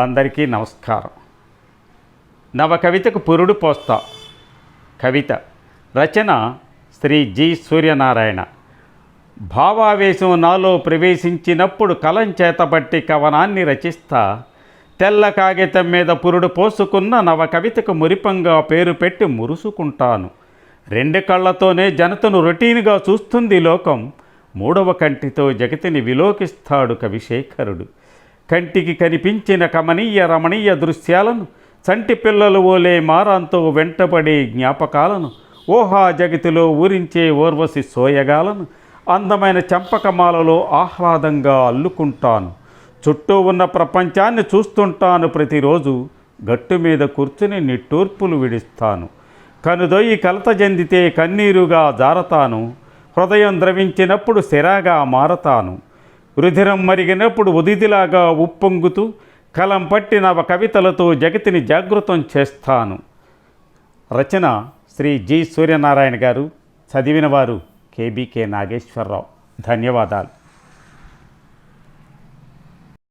అందరికీ నమస్కారం. నవ కవితకు పురుడు పోస్తా. కవిత రచన శ్రీ జి సూర్యనారాయణ. భావావేశం నాలో ప్రవేశించినప్పుడు కలం చేతబట్టి కవనాన్ని రచిస్తా. తెల్ల కాగితం మీద పురుడు పోసుకున్న నవ కవితకు మురిపంగా పేరు పెట్టి మురుసుకుంటాను. రెండు కళ్ళతోనే జనతను రొటీన్గా చూస్తుంది లోకం. మూడవ కంటితో జగతిని విలోకిస్తాడు కవిశేఖరుడు. కంటికి కనిపించిన కమనీయ రమణీయ దృశ్యాలను చంటి పిల్లలు ఓలే మారాంతో వెంటబడే జ్ఞాపకాలను ఊహా జగతిలో ఊరించే ఓర్వశి సోయగాలను అందమైన చంపకమాలలో ఆహ్లాదంగా అల్లుకుంటాను. చుట్టూ ఉన్న ప్రపంచాన్ని చూస్తుంటాను ప్రతిరోజు గట్టు మీద కూర్చుని నిట్టూర్పులు విడిస్తాను. కనుదొయ్యి కలత చెందితే కన్నీరుగా జారతాను హృదయం ద్రవించినప్పుడు సిరాగా మారతాను. రుధిరం మరిగినప్పుడు ఉదిదిలాగా ఉప్పొంగుతూ కలం పట్టి నవ కవితలతో జగతిని జాగృతం చేస్తాను. రచన శ్రీ జి సూర్యనారాయణ గారు చదివిన వారు కేబీకే నాగేశ్వరరావు. ధన్యవాదాలు.